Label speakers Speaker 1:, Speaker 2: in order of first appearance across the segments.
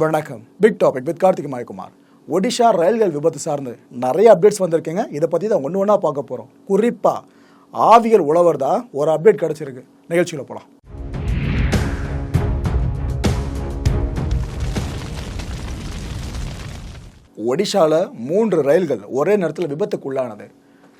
Speaker 1: வணக்கம். Big topic with Karthik Mayakumar. Odisha ரயில்கள் விபத்து சார்ந்து நிறைய அப்டேட்ஸ் வந்திருக்கீங்க. இதை பற்றி தான் ஒன்று ஒன்றா பார்க்க போகிறோம் குறிப்பாக ஆவியல் உழவர் தான் ஒரு அப்டேட் கிடச்சிருக்கு. நிகழ்ச்சியில் போகலாம் ஒடிஷாவில் மூன்று ரயில்கள் ஒரே நேரத்தில் விபத்துக்குள்ளானது.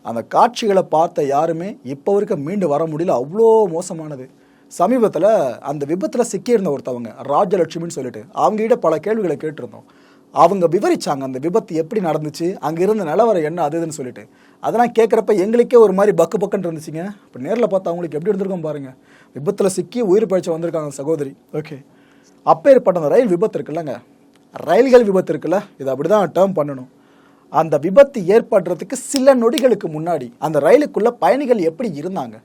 Speaker 1: அந்த காட்சிகளை பார்த்த யாருமே இப்போ வரைக்கும் மீண்டு வர முடியல. அவ்வளோ மோசமானது. சமீபத்தில் அந்த விபத்தில் சிக்கியிருந்த ஒருத்தவங்க ராஜலட்சுமின்னு சொல்லிட்டு அவங்ககிட்ட பல கேள்விகளை கேட்டிருந்தோம். அவங்க விவரிச்சாங்க அந்த விபத்து எப்படி நடந்துச்சு அங்கே இருந்த நிலவரம் என்ன அது இதுன்னு சொல்லிட்டு. அதெல்லாம் கேட்குறப்ப எங்களுக்கே ஒரு மாதிரி பக்கு பக்குன்னு இருந்துச்சுங்க. இப்போ நேரில் பார்த்தா அவங்களுக்கு எப்படி இருந்திருக்கும் பாருங்க. விபத்தில் சிக்கி உயிர் பழிச்சு வந்திருக்காங்க சகோதரி. ஓகே. அப்பேற்பட்ட அந்த ரயில் விபத்து இருக்குல்லங்க. ரயில்கள் விபத்து இருக்குல்ல இது அப்படி தான் டேர்ம் பண்ணணும். அந்த விபத்து ஏற்படுறதுக்கு சில நொடிகளுக்கு முன்னாடி அந்த ரயிலுக்குள்ள பயணிகள் எப்படி இருந்தாங்க?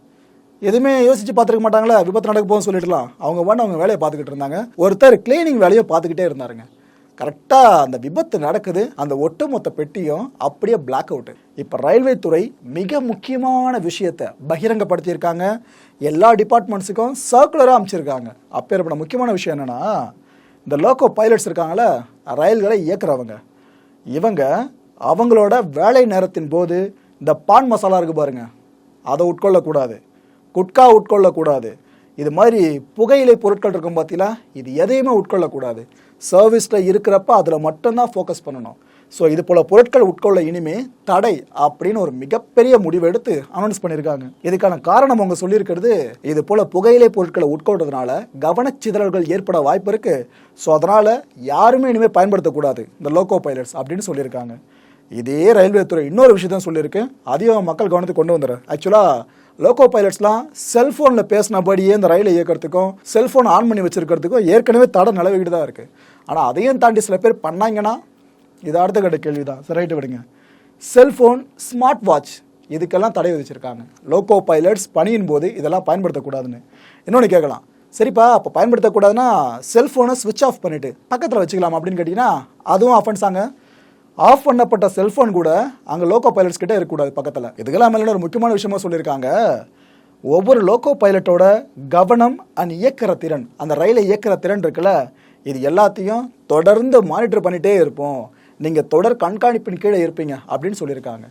Speaker 1: எதுவுமே யோசிச்சு பார்த்துருக்க மாட்டாங்களா? விபத்து நடக்க போகும் சொல்லிட்டுலாம். அவங்க வந்து அவங்க வேலையை பார்த்துக்கிட்டு இருந்தாங்க. ஒருத்தர் கிளீனிங் வேலையை பார்த்துக்கிட்டே இருந்தாருங்க. கரெக்டாக அந்த விபத்து நடக்குது. அந்த ஒட்டுமொத்த பெட்டியும் அப்படியே பிளாக் அவுட்டு இப்போ ரயில்வே துறை மிக முக்கியமான விஷயத்தை பகிரங்கப்படுத்தியிருக்காங்க. எல்லா டிபார்ட்மெண்ட்ஸுக்கும் சர்க்குலராக அமைச்சிருக்காங்க. அப்பேற்பட்ட முக்கியமான விஷயம் என்னென்னா இந்த லோக்கோ பைலட்ஸ் இருக்காங்களே ரயில்களை இயக்குறவங்க. இவங்க அவங்களோட வேலை நேரத்தின் போது இந்த பான் மசாலா இருக்கு பாருங்க. அதை உட்கொள்ளக்கூடாது. குட்கா உட்கொள்ளக்கூடாது. இது மாதிரி புகையிலை பொருட்கள் இருக்கும் பார்த்தீங்களா இது எதையுமே உட்கொள்ளக்கூடாது. சர்வீஸில் இருக்கிறப்ப அதில் மட்டும்தான் ஃபோக்கஸ் பண்ணணும். ஸோ இது போல் பொருட்கள் உட்கொள்ள இனிமே தடை அப்படின்னு ஒரு மிகப்பெரிய முடிவு எடுத்து அனௌன்ஸ் பண்ணியிருக்காங்க இதுக்கான காரணம் அவங்க சொல்லியிருக்கிறது இது போல் புகையிலை பொருட்களை உட்கொள்றதுனால கவனச்சிதறல்கள் ஏற்பட வாய்ப்பு இருக்குது ஸோ அதனால் யாருமே இனிமேல் பயன்படுத்தக்கூடாது இந்த லோக்கோ பைலட்ஸ் அப்படின்னு சொல்லியிருக்காங்க. இதே ரயில்வே துறை இன்னொரு விஷயத்தான் சொல்லியிருக்கு. அதையும் மக்கள் கவனத்துக்கு கொண்டு வந்துடுறேன் ஆக்சுவலாக லோக்கோ பைலட்ஸ்லாம் செல்ஃபோனில் பேசினபடியே இந்த ரயிலை இயக்கிறதுக்கும் செல்ஃபோன் ஆன் பண்ணி வச்சுருக்கிறதுக்கும் ஏற்கனவே தடை நிலவிக்கிட்டு தான் இருக்குது ஆனால் அதையும் தாண்டி சில பேர் பண்ணாங்கன்னா இது அடுத்த கட்ட கேள்வி தான் சரி ரைட்டு விடுங்க. செல்ஃபோன் ஸ்மார்ட் வாட்ச் இதுக்கெல்லாம் தடை விதிச்சிருக்காங்க. லோக்கோ பைலட்ஸ் பணியின் போது இதெல்லாம் பயன்படுத்தக்கூடாதுன்னு. இன்னொன்று கேட்கலாம். சரிப்பா அப்போ பயன்படுத்தக்கூடாதுன்னா செல்ஃபோனை ஸ்விட்ச் ஆஃப் பண்ணிவிட்டு பக்கத்தில் வச்சுக்கலாம் அப்படின்னு கேட்டிங்கன்னா அதுவும் அஃபென்ஸாங்க ஆஃப் பண்ணப்பட்ட செல்ஃபோன் கூட அங்கே லோக்கோ பைலட்ஸ் கிட்டே இருக்கக்கூடாது பக்கத்தில். இதுக்கெல்லாம் மேலே ஒரு முக்கியமான விஷயமா சொல்லியிருக்காங்க. ஒவ்வொரு லோக்கோ பைலட்டோட கவனம் அண்ட் இயக்கிற திறன் அந்த ரயிலை இயக்கிற திறன் இருக்குல்ல இது எல்லாத்தையும் தொடர்ந்து மானிட்டர் பண்ணிகிட்டே இருப்போம். நீங்கள் தொடர் கண்காணிப்பின் கீழே இருப்பீங்க அப்படின்னு சொல்லியிருக்காங்க.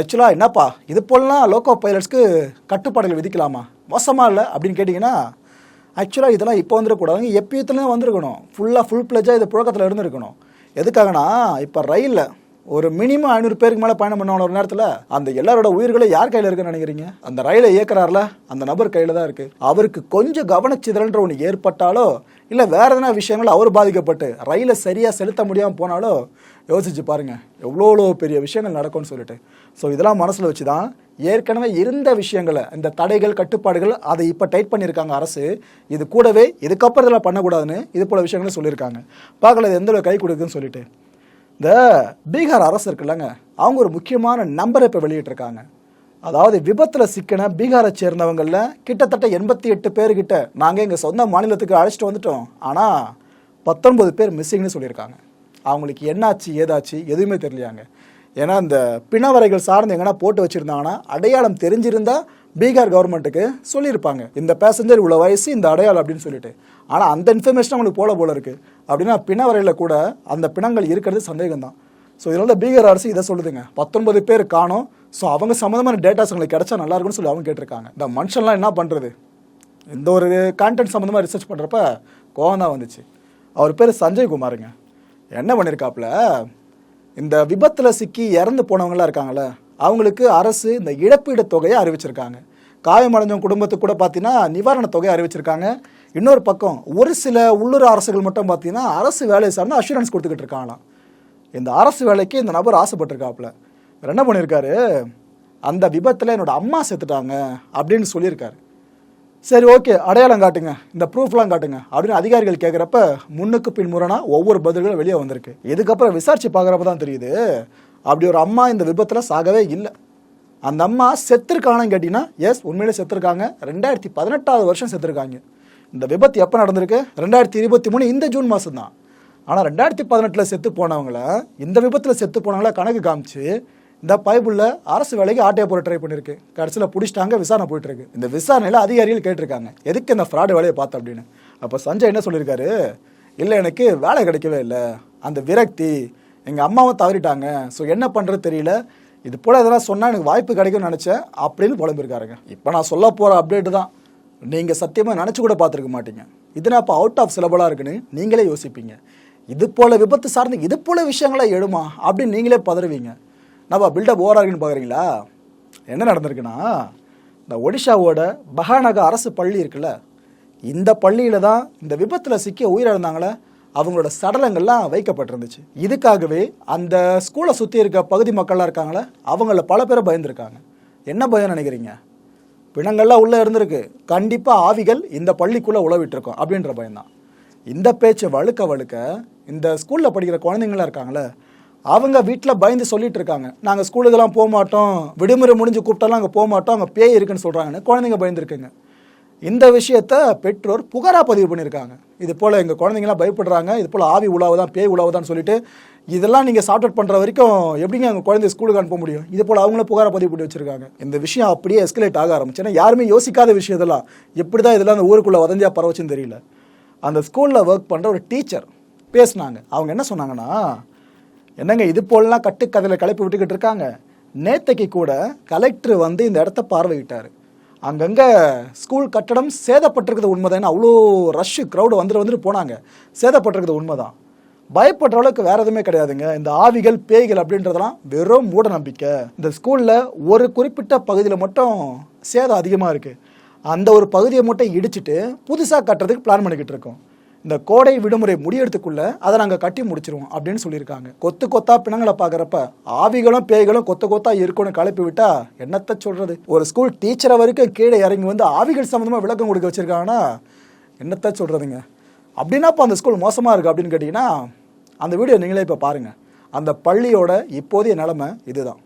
Speaker 1: ஆக்சுவலாக என்னப்பா இது போலலாம் லோக்கோ பைலட்ஸ்க்கு கட்டுப்பாடுகள் விதிக்கலாமா? மோசமாக இல்லை அப்படின்னு கேட்டிங்கன்னா ஆக்சுவலாக இதெல்லாம் இப்போ வந்துடக்கூடாதுங்க எப்பயத்துலேயும் வந்திருக்கணும். ஃபுல்லாக ஃபுல் பிளஜாக இது புழக்கத்தில் இருந்திருக்கணும். எதுக்காகனா இப்போ ரயிலில் ஒரு மினிமம் ஐநூறு பேருக்கு மேலே பயணம் பண்ணவன ஒரு நேரத்தில் அந்த எல்லாரோட உயிர்களும் யார் கையில் இருக்குன்னு நினைக்கிறீங்க? அந்த ரயிலை இயக்குறாருல அந்த நபர் கையில் தான் இருக்குது அவருக்கு கொஞ்சம் கவனச்சிதறன்ற ஒன்று ஏற்பட்டாலோ இல்லை வேற எதனா விஷயங்கள் அவர் பாதிக்கப்பட்டு ரயிலை சரியாக செலுத்த முடியாமல் போனாலோ யோசிச்சு பாருங்க. எவ்வளோ பெரிய விஷயங்கள் நடக்கும்னு சொல்லிட்டு. ஸோ இதெல்லாம் மனசில் வச்சு தான் ஏற்கனவே இருந்த விஷயங்களை இந்த தடைகள் கட்டுப்பாடுகள் அதை இப்போ டைட் பண்ணியிருக்காங்க அரசு. இது கூடவே இதுக்கப்புறம் இதெல்லாம் பண்ணக்கூடாதுன்னு இது போல விஷயங்களும் சொல்லியிருக்காங்க. பார்க்கல இது எந்த கை கொடுக்குதுன்னு சொல்லிட்டு. இந்த பீகார் அரசு இருக்குல்லங்க அவங்க ஒரு முக்கியமான நம்பரை இப்போ வெளியிட்டிருக்காங்க. அதாவது விபத்தில் சிக்கின பீகாரை சேர்ந்தவங்களில் கிட்டத்தட்ட எண்பத்தி எட்டு பேர்கிட்ட நாங்கள் எங்கள் சொந்த மாநிலத்துக்கு அழைச்சிட்டு வந்துட்டோம். ஆனால் பத்தொன்பது பேர் மிஸ்ஸிங்னு சொல்லியிருக்காங்க. அவங்களுக்கு என்னாச்சு ஏதாச்சு எதுவுமே தெரியலையாங்க. ஏன்னா இந்த பிணவரைகள் சார்ந்து எங்கன்னா போட்டு வச்சுருந்தாங்கன்னா அடையாளம் தெரிஞ்சிருந்தால் பீகார் கவர்மெண்ட்டுக்கு சொல்லியிருப்பாங்க. இந்த பேசஞ்சர் இவ்வளோ வயசு இந்த அடையாளம் அப்படின்னு சொல்லிட்டு. ஆனால் அந்த இன்ஃபர்மேஷன் அவங்களுக்கு போல போல இருக்குது அப்படின்னா பிணவரையில் கூட அந்த பிணங்கள் இருக்கிறது சந்தேகம் தான் ஸோ இதனால் பீகார் அரசு இதை சொல்லுதுங்க. பத்தொன்பது பேர் காணும். ஸோ அவங்க சம்மந்தமான டேட்டாஸ் உங்களுக்கு கிடைச்சா நல்லா இருக்கும்னு சொல்லி அவங்க கேட்டிருக்காங்க. இந்த மனுஷன்லாம் என்ன பண்ணுறது இந்த ஒரு கான்டென்ட் சம்மந்தமாக ரிசர்ச் பண்ணுறப்ப கோவம் தான் வந்துச்சு. அவர் பேர் சஞ்சய் குமாருங்க. என்ன பண்ணியிருக்காப்புல இந்த விபத்தில் சிக்கி இறந்து போனவங்களாம் இருக்காங்கள அவங்களுக்கு அரசு இந்த இழப்பீடு தொகையை அறிவிச்சிருக்காங்க. காயமடைஞ்சவங்க குடும்பத்துக்கு கூட பார்த்தீங்கன்னா நிவாரண தொகையை அறிவிச்சிருக்காங்க. இன்னொரு பக்கம் ஒரு சில உள்ளூர் அரசுகள் மட்டும் பார்த்தீங்கன்னா அரசு வேலையை சார்ந்து அஷூரன்ஸ் கொடுத்துக்கிட்டு இருக்காங்களாம். இந்த அரசு வேலைக்கு இந்த நபர் ஆசைப்பட்டிருக்காப்புல. இவர் என்ன பண்ணியிருக்காரு அந்த விபத்தில் என்னோட அம்மா செத்துட்டாங்க அப்படின்னு சொல்லியிருக்காரு. சரி ஓகே. அடையாளம் காட்டுங்க. இந்த ப்ரூஃப்லாம் காட்டுங்க. அப்படின்னு அதிகாரிகள் கேட்குறப்ப முன்னுக்கு பின் முரணா ஒவ்வொரு பதில்களும் வெளியே வந்திருக்கு. இதுக்கப்புறம் விசாரிச்சு பார்க்குறப்ப தான் தெரியுது. அப்படி ஒரு அம்மா இந்த விபத்தில் சாகவே இல்லை. அந்த அம்மா செத்துருக்கானு கேட்டிங்கன்னா எஸ் உண்மையிலே செத்துருக்காங்க. ரெண்டாயிரத்தி பதினெட்டாவது வருஷம் செத்துருக்காங்க. இந்த விபத்து எப்போ நடந்திருக்கு? ரெண்டாயிரத்தி இருபத்தி மூணு இந்த ஜூன் மாதம் தான் ஆனால் ரெண்டாயிரத்தி பதினெட்டில் செத்து போனவங்கள இந்த விபத்தில் செத்து போனவங்கள கணக்கு காமிச்சு இந்த பைபிளில் அரசு வேலைக்கு ஆட்டையை போட ட்ரை பண்ணியிருக்கு கடைசியில் பிடிச்சிட்டாங்க விசாரணை போயிட்டு இருக்கு. இந்த விசாரணையில் அதிகாரிகள் கேட்டிருக்காங்க. எதுக்கு இந்த ஃப்ராடு வேலையை பார்த்தோம் அப்படின்னு? அப்போ சஞ்சய் என்ன சொல்லியிருக்காரு? இல்லை எனக்கு வேலை கிடைக்கவே இல்லை. அந்த விரக்தி எங்கள் அம்மாவை தவறிட்டாங்க. ஸோ என்ன பண்ணுறது தெரியல. இது போல் எதனா சொன்னால் எனக்கு வாய்ப்பு கிடைக்கும்னு நினச்சேன் அப்படின்னு புலம்பிருக்காருங்க இப்போ நான் சொல்ல போகிற அப்டேட் தான். நீங்கள் சத்தியமாக நினச்சி கூட பார்த்துருக்க மாட்டீங்க. இதுனா இப்போ அவுட் ஆஃப் சிலபலாக இருக்குன்னு நீங்களே யோசிப்பீங்க. இது போல் விபத்து சார்ந்து இது போல் விஷயங்களாக எழுமா? அப்படின்னு நீங்களே பதறுவீங்க. நம்ம பில்டப் ஓவராக பார்க்குறீங்களா என்ன நடந்திருக்குன்னா இந்த ஒடிஷாவோட பகாநக அரசு பள்ளி இருக்குல்ல இந்த பள்ளியில் தான் இந்த விபத்தில் சிக்கி உயிரிழந்தாங்களே அவங்களோட சடலங்கள்லாம் வைக்கப்பட்டிருந்துச்சு. இதுக்காகவே அந்த ஸ்கூலை சுற்றி இருக்க பகுதி மக்கள்லாம் இருக்காங்களே அவங்கள பல பேர் பயந்துருக்காங்க. என்ன பயம் நினைக்கிறீங்க? பிணங்கள்லாம் உள்ளே இருந்திருக்கு. கண்டிப்பாக ஆவிகள் இந்த பள்ளிக்குள்ளே உழவிட்டுருக்கோம் அப்படின்ற பயம்தான் இந்த பேச்சை வழுக்க வழுக்க இந்த ஸ்கூலில் படிக்கிற குழந்தைங்களாம் இருக்காங்களே அவங்க வீட்டில் பயந்து சொல்லிட்டு இருக்காங்க. நாங்கள் ஸ்கூலுக்கெல்லாம் போக மாட்டோம். விடுமுறை முடிஞ்சு கூப்பிட்டாலும் அங்கே போக மாட்டோம். அங்கே பேய் இருக்குன்னு சொல்கிறாங்கன்னு குழந்தைங்க பயந்துருக்குங்க இந்த விஷயத்த பெற்றோர் புகாராக பதிவு பண்ணியிருக்காங்க. இது போல் எங்கள் குழந்தைங்களாம் பயப்படுறாங்க. இது போல் ஆவி உலாவுதான் பேய் உலாவுதான்னு சொல்லிட்டு இதெல்லாம் நீங்கள் சார்ட் அவுட் பண்ணுற வரைக்கும் எப்படிங்க அவங்க குழந்தை ஸ்கூலுக்கு அனுப்ப முடியும்? இது போல் அவங்களும் புகாரை பதிவு பண்ணி வச்சிருக்காங்க. இந்த விஷயம் அப்படியே எஸ்கலேட் ஆக ஆரம்பிச்சு. ஏன்னா யாருமே யோசிக்காத விஷயம் இதெல்லாம். எப்படி தான் இதெல்லாம் அந்த ஊருக்குள்ளே வதந்தியாக பரவச்சுன்னு தெரியல. அந்த ஸ்கூலில் ஒர்க் பண்ணுற ஒரு டீச்சர் பேசினாங்க. அவங்க என்ன சொன்னாங்கன்னா என்னங்க இது போலலாம் கட்டுக்கதையில் கிளப்பி விட்டுக்கிட்டு இருக்காங்க? நேத்தைக்கு கூட கலெக்டர் வந்து இந்த இடத்த பார்வையிட்டார். அங்கங்கே ஸ்கூல் கட்டடம் சேதப்பட்டிருக்கிறது உண்மைதான்? அவ்வளோ ரஷ்ஷு க்ரௌடு வந்துட்டு வந்துட்டு போனாங்க. சேதப்பட்டிருக்கிறது உண்மைதான். பயப்படுற அளவுக்கு வேற எதுவுமே கிடையாதுங்க. இந்த ஆவிகள் பேய்கள் அப்படின்றதெல்லாம் வெறும் மூட நம்பிக்கை. இந்த ஸ்கூலில் ஒரு குறிப்பிட்ட பகுதியில் மட்டும் சேதம் அதிகமாக இருக்குது அந்த ஒரு பகுதியை மட்டும் இடிச்சிட்டு புதுசாக கட்டுறதுக்கு பிளான் பண்ணிக்கிட்டு இருக்கோம். இந்த கோடை விடுமுறை முடியறதுக்குள்ள அதை நாங்கள் கட்டி முடிச்சிருவோம் அப்படின்னு சொல்லியிருக்காங்க. கொத்து கொத்தா பிணங்களை பார்க்குறப்ப ஆவிகளும் பேய்களும் கொத்து கொத்தா இருக்கும்னு கலப்பி விட்டா என்னத்தை சொல்றது? ஒரு ஸ்கூல் டீச்சரை வரைக்கும் கீழே இறங்கி வந்து ஆவிகள் சம்மந்தமாக விளக்கம் கொடுக்க வச்சிருக்காங்கன்னா என்னத்த சொல்றதுங்க? அப்படின்னா இப்போ அந்த ஸ்கூல் மோசமாக இருக்குது அப்படின்னு கேட்டிங்கன்னா அந்த வீடியோ நீங்களே இப்போ பாருங்கள் அந்த பள்ளியோட இப்போதைய நிலமை இதுதான்.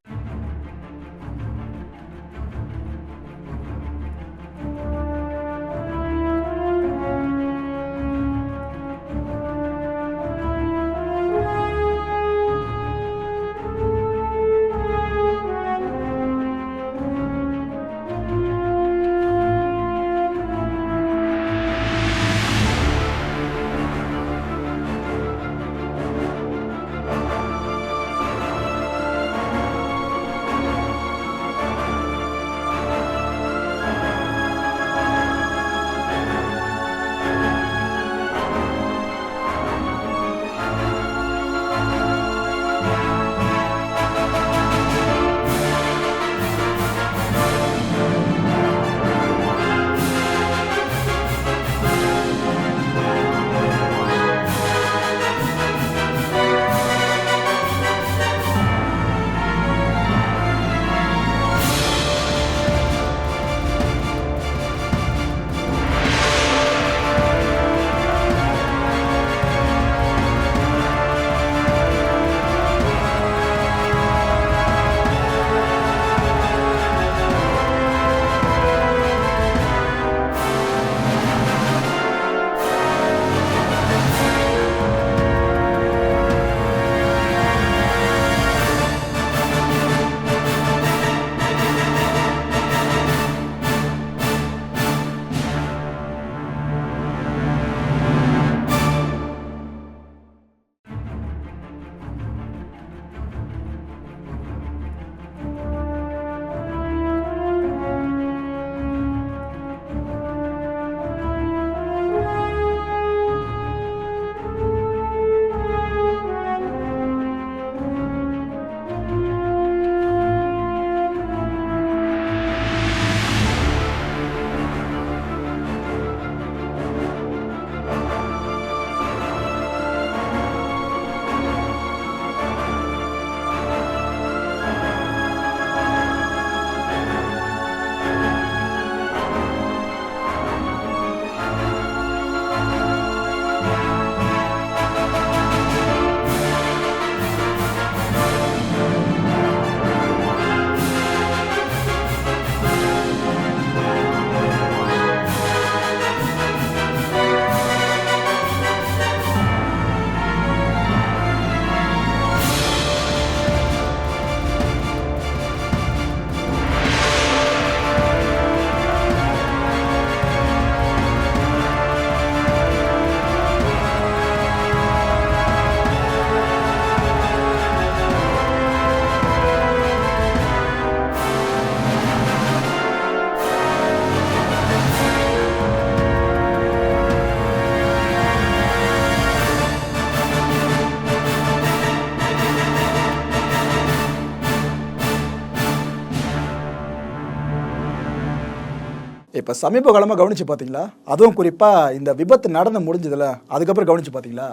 Speaker 1: இப்போ சமீப காலமாக கவனிச்சு பார்த்தீங்களா அதுவும் குறிப்பாக இந்த விபத்து நடந்து முடிஞ்சதுல அதுக்கப்புறம் கவனிச்சு பார்த்தீங்களா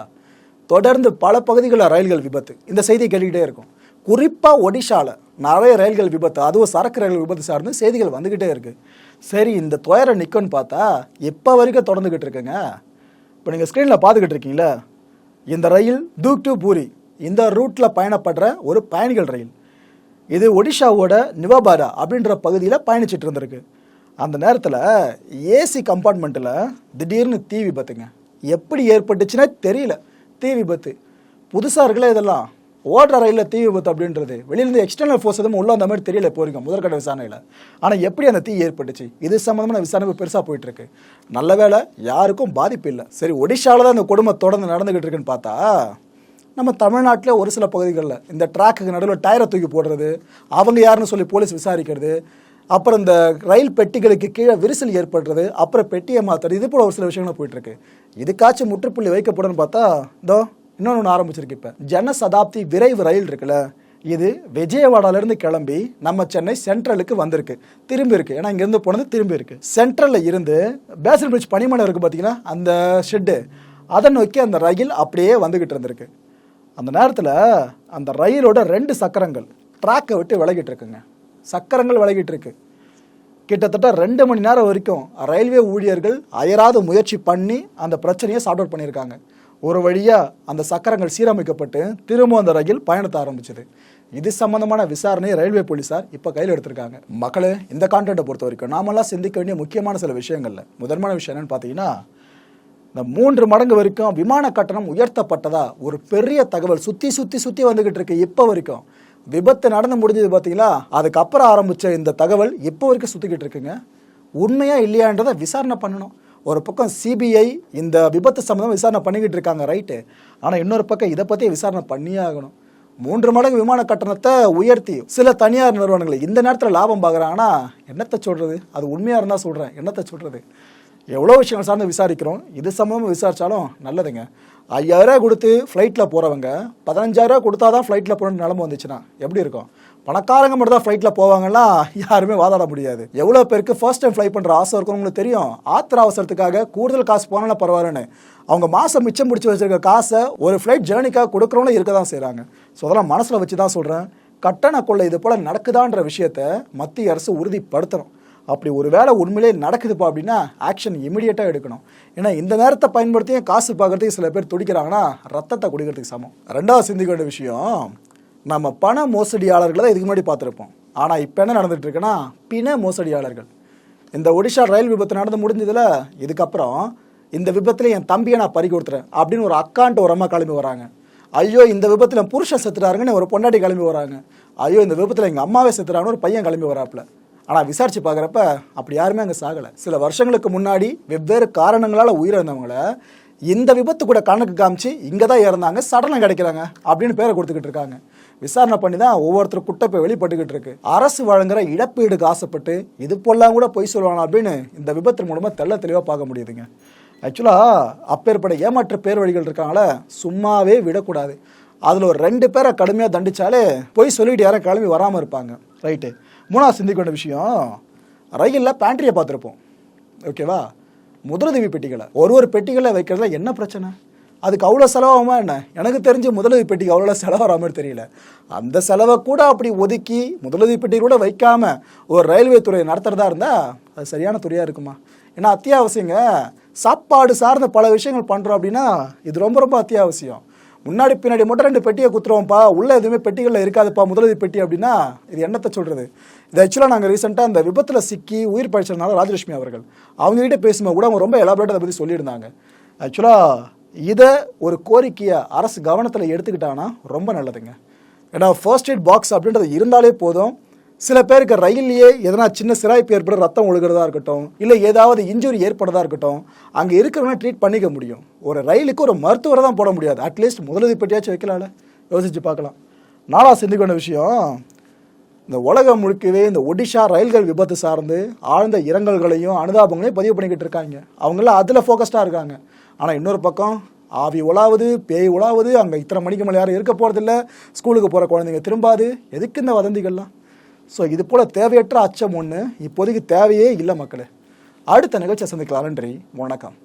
Speaker 1: தொடர்ந்து பல பகுதிகளில் ரயில்கள் விபத்து. இந்த செய்தியை கேட்டுக்கிட்டே இருக்கும். குறிப்பாக ஒடிஷாவில் நிறைய ரயில்கள் விபத்து அதுவும் சரக்கு ரயில் விபத்து சார்ந்து செய்திகள் வந்துக்கிட்டே இருக்குது சரி இந்த துயரை நிற்கும்னு பார்த்தா இப்போ வரைக்கும் தொடர்ந்துக்கிட்டு இருக்குங்க. இப்போ நீங்கள் ஸ்க்ரீனில் பார்த்துக்கிட்டு இருக்கீங்களா? இந்த ரயில் தூக் டு பூரி இந்த ரூட்டில் பயணப்படுற ஒரு பயணிகள் ரயில். இது ஒடிஷாவோட நிவாபாரா அப்படின்ற பகுதியில் பயணிச்சிட்டு இருந்திருக்கு. அந்த நேரத்தில் ஏசி கம்பார்ட்மெண்ட்டில் திடீர்னு தீ விபத்துங்க. எப்படி ஏற்பட்டுச்சுன்னே தெரியல. தீ விபத்து. புதுசாக இருக்குல்ல இதெல்லாம்? ஓடுற ரயிலில் தீ விபத்து அப்படின்றது. வெளியிலேருந்து எக்ஸ்டர்னல் ஃபோர்ஸ் எதுவும் உள்ள அந்த மாதிரி தெரியல போயிருக்கோம் முதற்கட்ட விசாரணையில். ஆனால் எப்படி அந்த தீ ஏற்பட்டுச்சு? இது சம்மந்தமான விசாரணை பெருசாக போயிட்டுருக்கு. நல்ல வேலை யாருக்கும் பாதிப்பு இல்லை. சரி ஒடிஷாவில் தான் அந்த கொடுமை தொடர்ந்து நடந்துக்கிட்டு இருக்குன்னு பார்த்தா நம்ம தமிழ்நாட்டில் ஒரு சில பகுதிகளில் இந்த ட்ராக்குக்கு நடுவில் டயரை தூக்கி போடுறது அவங்க யாருன்னு சொல்லி போலீஸ் விசாரிக்கிறது அப்புறம் இந்த ரயில் பெட்டிகளுக்கு கீழே விரிசல் ஏற்படுறது அப்புறம் பெட்டியை மாற்றுறது இது போல ஒரு சில விஷயங்களும் போயிட்டு இருக்கு இதுக்காச்சும் முற்றுப்புள்ளி வைக்கப்படுன்னு பார்த்தா இதோ இன்னொன்று ஒன்று ஆரம்பிச்சிருக்கு இப்போ. ஜன சதாப்தி விரைவு ரயில் இருக்குல்ல இது விஜயவாடாலேருந்து கிளம்பி நம்ம சென்னை சென்ட்ரலுக்கு வந்திருக்கு. திரும்பி இருக்கு. ஏன்னா இங்கேருந்து போனது திரும்பி இருக்கு. சென்ட்ரலில் இருந்து பேசல் பிரிட்ஜ் பனிமலை இருக்கு பார்த்தீங்கன்னா அந்த ஷெட்டு அதை நோக்கி அந்த ரயில் அப்படியே வந்துக்கிட்டு இருந்திருக்கு. அந்த நேரத்தில் அந்த ரயிலோட ரெண்டு சக்கரங்கள் ட்ராக்கை விட்டு விலகிட்டு இருக்குங்க. சக்கரங்கள் வழங்கிட்டு இருக்கு. கிட்டத்தட்ட ரெண்டு மணி நேரம் வரைக்கும் ரயில்வே ஊழியர்கள் அயராத முயற்சி பண்ணி அந்த பிரச்சனையை சார்ட் அவுட் பண்ணியிருக்காங்க. ஒரு வழியாக அந்த சக்கரங்கள் சீரமைக்கப்பட்டு திரும்ப அந்த ரயில் பயணத்தை ஆரம்பிச்சது. இது சம்பந்தமான விசாரணையை ரயில்வே போலீசார் இப்போ கையில் எடுத்திருக்காங்க. மக்களே இந்த கான்டென்ட்டை பொறுத்த வரைக்கும் நாமெல்லாம் சிந்திக்க வேண்டிய முக்கியமான சில விஷயங்கள்ல முதன்மையான விஷயம் என்னன்னு பார்த்தீங்கன்னா இந்த மூன்று மடங்கு வரைக்கும் விமான கட்டணம் உயர்த்தப்பட்டதா ஒரு பெரிய தகவல் சுற்றி சுற்றி சுற்றி வந்துக்கிட்டு இருக்கு இப்போ வரைக்கும். விபத்து நடந்து முடிஞ்சது பார்த்தீங்களா அதுக்கப்புறம் ஆரம்பித்த இந்த தகவல் இப்போ வரைக்கும் சுற்றிக்கிட்டு இருக்குங்க. உண்மையாக இல்லையான்றதை விசாரணை பண்ணணும். ஒரு பக்கம் சிபிஐ இந்த விபத்து சம்மந்தம் விசாரணை பண்ணிக்கிட்டு இருக்காங்க ரைட்டு ஆனால் இன்னொரு பக்கம் இதை பற்றி விசாரணை பண்ணியே ஆகணும். மூன்று மடங்கு விமான கட்டணத்தை உயர்த்தி சில தனியார் நிறுவனங்கள் இந்த நேரத்தில் லாபம் பார்க்குறாங்கன்னா என்னத்தை சொல்கிறது அது உண்மையாக இருந்தால் சொல்கிறேன் என்னத்தை சொல்கிறது எவ்வளோ விஷயங்கள் சார்ந்து விசாரிக்கிறோம். இது சம்மந்தமாக விசாரித்தாலும் நல்லதுங்க. ஐயாயிரம் கொடுத்து ஃப்ளைட்டில் போகிறவங்க பதினஞ்சாயிரரூவா கொடுத்தா தான் ஃப்ளைட்டில் போகணும்னு நிலம வந்துச்சுன்னா எப்படி இருக்கும்? பணக்காரங்க மட்டும் தான் ஃப்ளைட்டில் போவாங்கன்னா யாருமே வாதாட முடியாது. எவ்வளோ பேருக்கு ஃபர்ஸ்ட் டைம் ஃப்ளை பண்ணுற ஆசை இருக்கும் தெரியும்? ஆத்திர அவசரத்துக்காக கூடுதல் காசு போனாலும் பரவாயில்லன்னு. அவங்க மாதம் மிச்சம் பிடிச்சி வச்சிருக்க காசை ஒரு ஃப்ளைட் ஜேர்னிக்காக கொடுக்குறவங்களும் இருக்க தான் செய்கிறாங்க ஸோ அதெல்லாம் மனசில் வச்சு தான் சொல்கிறேன் கட்டண கொள்ளை இது போல் நடக்குதான்ற விஷயத்த மத்திய அரசு உறுதிப்படுத்தணும். அப்படி ஒரு வேளை உண்மையிலே நடக்குதுப்பா அப்படின்னா ஆக்ஷன் இமிடியேட்டாக எடுக்கணும். ஏன்னா இந்த நேரத்தை பயன்படுத்தியும் காசு பார்க்குறதுக்கு சில பேர் துடிக்கிறாங்கன்னா ரத்தத்தை குடிக்கிறதுக்கு சமம். ரெண்டாவது சிந்திக்க வேண்டிய விஷயம் நம்ம பண மோசடியாளர்களை தான் இதுக்கு முன்னாடி பார்த்துருப்போம். ஆனால் இப்போ என்ன நடந்துகிட்ருக்குன்னா பிண மோசடியாளர்கள். இந்த ஒடிஷா ரயில் விபத்து நடந்து முடிஞ்சதுல இதுக்கப்புறம் இந்த விபத்தில் என் தம்பியை நான் பறி கொடுத்துறேன் அப்படின்னு ஒரு அக்கான்ட்டு ஒரு அம்மா கிளம்பி வராங்க. ஐயோ இந்த விபத்தில் புருஷன் செத்துறாருங்கன்னு ஒரு பொண்டாட்டி கிளம்பி வராங்க. ஐயோ இந்த விபத்தில் எங்கள் அம்மாவே செத்துறாங்கன்னு ஒரு பையன் கிளம்பி வராப்புல. ஆனால் விசாரிச்சு பார்க்குறப்ப அப்படி யாருமே அங்கே சாகலை. சில வருஷங்களுக்கு முன்னாடி வெவ்வேறு காரணங்களால் உயிரிழந்தவங்கள இந்த விபத்து கூட கணக்கு காமிச்சு இங்கே தான் இறந்தாங்க சடனம் கிடைக்கிறாங்க அப்படின்னு பேரை கொடுத்துக்கிட்டு இருக்காங்க. விசாரணை பண்ணி தான் ஒவ்வொருத்தர் குட்டப்பை வெளிப்பட்டுக்கிட்டு இருக்கு. அரசு வழங்குற இழப்பீடுக்கு ஆசைப்பட்டு இது போலாம் கூட பொய் சொல்லுவாங்க அப்படின்னு இந்த விபத்து மூலமாக தெள்ள தெளிவாக பார்க்க முடியுதுங்க. ஆக்சுவலாக அப்பேற்பட ஏமாற்ற பேர் வழிகள் இருக்காங்கள சும்மாவே விடக்கூடாது. அதில் ஒரு ரெண்டு பேரை கடுமையாக தண்டிச்சாலே போய் சொல்லிட்டு யாரும் கிளம்பி வராமல் இருப்பாங்க. ரைட்டு. மூணாவது சிந்திக்க வேண்டிய விஷயம் ரயிலில் பேண்ட்ரியை பார்த்துருப்போம். ஓகேவா முதலுதவி பெட்டிகளை. ஒரு ஒரு பெட்டிகளை வைக்கிறதுல என்ன பிரச்சனை? அதுக்கு அவ்வளோ செலவாகுமா என்ன? எனக்கு தெரிஞ்ச முதலுதவி பெட்டிக்கு அவ்வளோ செலவாகிற மாதிரி தெரியல. அந்த செலவை கூட அப்படி ஒதுக்கி முதலுதவி பெட்டி கூட வைக்காம ஒரு ரயில்வே துறை நடத்துகிறதா இருந்தால் அது சரியான துறையாக இருக்குமா? ஏன்னா அத்தியாவசியங்க சாப்பாடு சார்ந்த பல விஷயங்கள் பண்ணுறோம் அப்படின்னா இது ரொம்ப ரொம்ப அத்தியாவசியம். முன்னாடி பின்னாடி மட்டும் ரெண்டு பெட்டியை குத்துறோம்ப்பா. உள்ளே எதுவுமே பெட்டிகளில் இருக்காதுப்பா. முதலுதவி பெட்டி அப்படின்னா இது என்னத்தை சொல்கிறது இது ஆக்சுவலாக நாங்கள் ரீசெண்டாக அந்த விபத்தில் சிக்கி உயிர் பழிச்சதுனால ராஜலட்சுமி அவர்கள். அவங்ககிட்ட பேசும்போது கூட அவங்க ரொம்ப எலாபரேட் அதை பற்றி சொல்லியிருந்தாங்க. ஆக்சுவலாக இதை ஒரு கோரிக்கையை அரசு கவனத்தில் எடுத்துக்கிட்டாங்கன்னா ரொம்ப நல்லதுங்க. ஏன்னா ஃபர்ஸ்ட் எய்ட் பாக்ஸ் அப்படின்றது இருந்தாலே போதும். சில பேருக்கு ரயில்லையே எதனா சின்ன சிராய்ப்பு ஏற்பட ரத்தம் ஒழுகிறதா இருக்கட்டும் இல்லை ஏதாவது இன்ஜுரி ஏற்படுறதா இருக்கட்டும் அங்கே இருக்கிறவங்க ட்ரீட் பண்ணிக்க முடியும். ஒரு ரயிலுக்கு ஒரு மருத்துவரை தான் போட முடியாது. அட்லீஸ்ட் முதலுதவி பெட்டியாச்சும் வைக்கலாம்ல. யோசிச்சு பார்க்கலாம். நாளா சிந்திக்க வேண்டிய விஷயம் இந்த உலகம் முழுக்கவே இந்த ஒடிஷா ரயில்கள் விபத்து சார்ந்து ஆழ்ந்த இரங்கல்களையும் அனுதாபங்களையும் பதிவு பண்ணிக்கிட்டு இருக்காங்க. அவங்களாம் அதில் ஃபோக்கஸ்டாக இருக்காங்க. ஆனால் இன்னொரு பக்கம் ஆவி உலாவுது பேய் உலாவுது அங்கே இத்தனை மணிக்கு மேலே யாரும் இருக்க போகிறதில்ல ஸ்கூலுக்கு போகிற குழந்தைங்க திரும்பாது. எதுக்கு இந்த வதந்திகள்லாம்? ஸோ இது போல் தேவையற்ற அச்சம் ஒன்று இப்போதைக்கு தேவையே இல்லை மக்களே. அடுத்த நிகழ்ச்சியை சந்திக்கலாம். நன்றி. வணக்கம்.